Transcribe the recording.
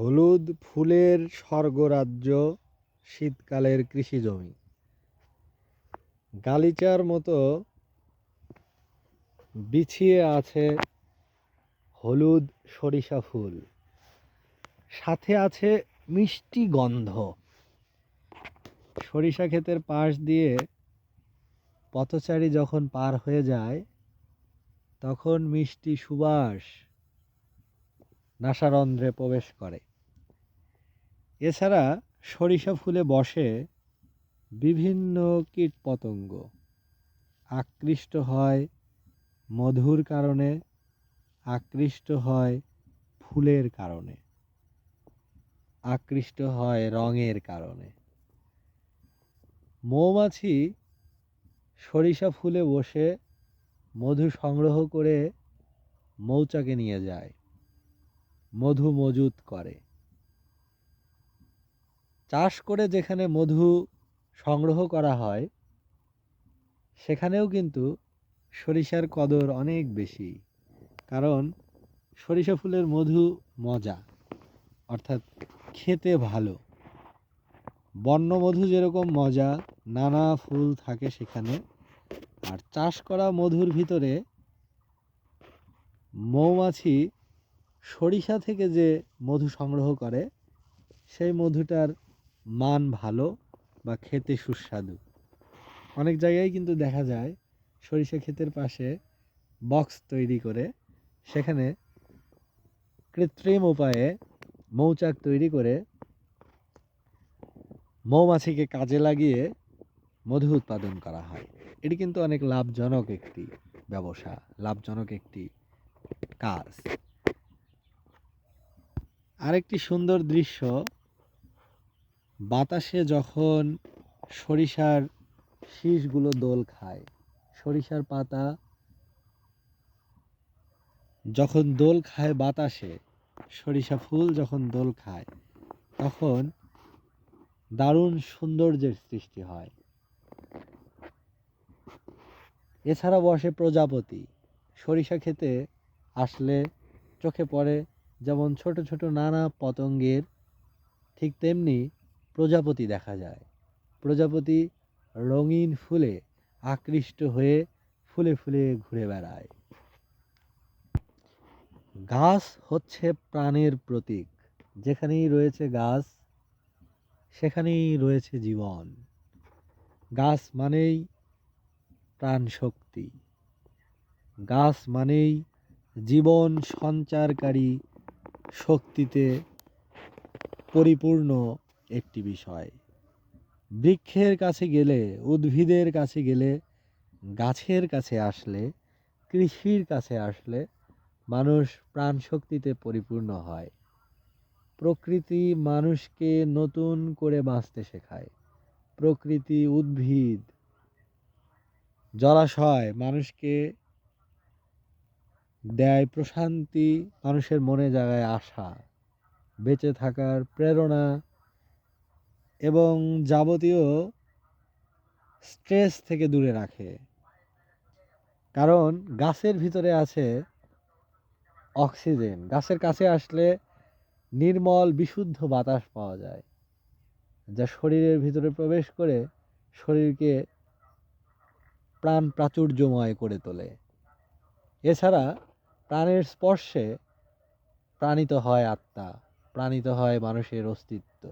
হলুদ ফুলের স্বর্গরাজ্য শীতকালের কৃষিজমি। গালিচার মতো বিছিয়ে আছে হলুদ সরিষা ফুল। সাথে আছে মিষ্টি গন্ধ। সরিষা ক্ষেতের পাশ দিয়ে পথচারী যখন পার হয়ে যায়, তখন মিষ্টি সুবাস নাসারন্ধ্রে প্রবেশ করে। এছাড়া সরিষা ফুলে বসে বিভিন্ন কীটপতঙ্গ। আকৃষ্ট হয় মধুর কারণে, আকৃষ্ট হয় ফুলের কারণে, আকৃষ্ট হয় রঙের কারণে। মৌমাছি সরিষা ফুলে বসে মধু সংগ্রহ করে মৌচাকে নিয়ে যায়, মধু মজুত করে। চাষ করে যেখানে মধু সংগ্রহ করা হয়, সেখানেও কিন্তু সরিষার কদর অনেক বেশি। কারণ সরিষা ফুলের মধু মজা, অর্থাৎ খেতে ভালো। বন্যমধু যেরকম মজা, নানা ফুল থাকে সেখানে। আর চাষ করা মধুর ভিতরে মৌমাছি সরিষা থেকে যে মধু সংগ্রহ করে, সেই মধুটার মান ভালো বা খেতে সুস্বাদু। অনেক জায়গায় কিন্তু দেখা যায় সরিষা ক্ষেতের পাশে বক্স তৈরি করে সেখানে কৃত্রিম উপায়ে মৌচাক তৈরি করে মৌমাছিকে কাজে লাগিয়ে মধু উৎপাদন করা হয়। এটি কিন্তু অনেক লাভজনক একটি ব্যবসা, লাভজনক একটি কাজ। আরেকটি সুন্দর দৃশ্য বাতাসে যখন সরিষার শীষগুলো দোল খায়, সরিষার পাতা যখন দোল খায় বাতাসে, সরিষা ফুল যখন দোল খায়, তখন দারুণ সৌন্দর্যের সৃষ্টি হয়। এছাড়া বসে প্রজাপতি, সরিষা খেতে আসলে চোখে পড়ে, যেমন ছোট ছোট নানা পতঙ্গের, ঠিক তেমনি প্রজাপতি দেখা যায়। প্রজাপতি রঙিন ফুলে আকৃষ্ট হয়ে ফুলে ফুলে ঘুরে বেড়ায়। গাছ হচ্ছে প্রাণের প্রতীক। যেখানেই রয়েছে গাছ, সেখানেই রয়েছে জীবন। গাছ মানেই প্রাণ শক্তি গাছ মানেই জীবন সঞ্চারকারী শক্তিতে পরিপূর্ণ একটি বিষয়। বৃক্ষের কাছে গেলে, উদ্ভিদের কাছে গেলে, গাছের কাছে আসলে, কৃষির কাছে আসলে মানুষ প্রাণ শক্তিতে পরিপূর্ণ হয়। প্রকৃতি মানুষকে নতুন করে বাঁচতে শেখায়। প্রকৃতি উদ্ভিদ, জলাশয় মানুষকে দেয় প্রশান্তি, মানুষের মনে জাগায় আশা। বেঁচে থাকার প্রেরণা এবং যাবতীয় স্ট্রেস থেকে দূরে রাখে। কারণ গাছের ভিতরে আছে অক্সিজেন গাছের কাছে আসলে নির্মল, বিশুদ্ধ বাতাস পাওয়া যায়, যা শরীরের ভিতরে প্রবেশ করে শরীরকে প্রাণ প্রাচুর্যময় করে তোলে। এছাড়া প্রাণের স্পর্শে প্রাণিত হয় আত্মা, প্রাণিত হয় মানুষের অস্তিত্ব।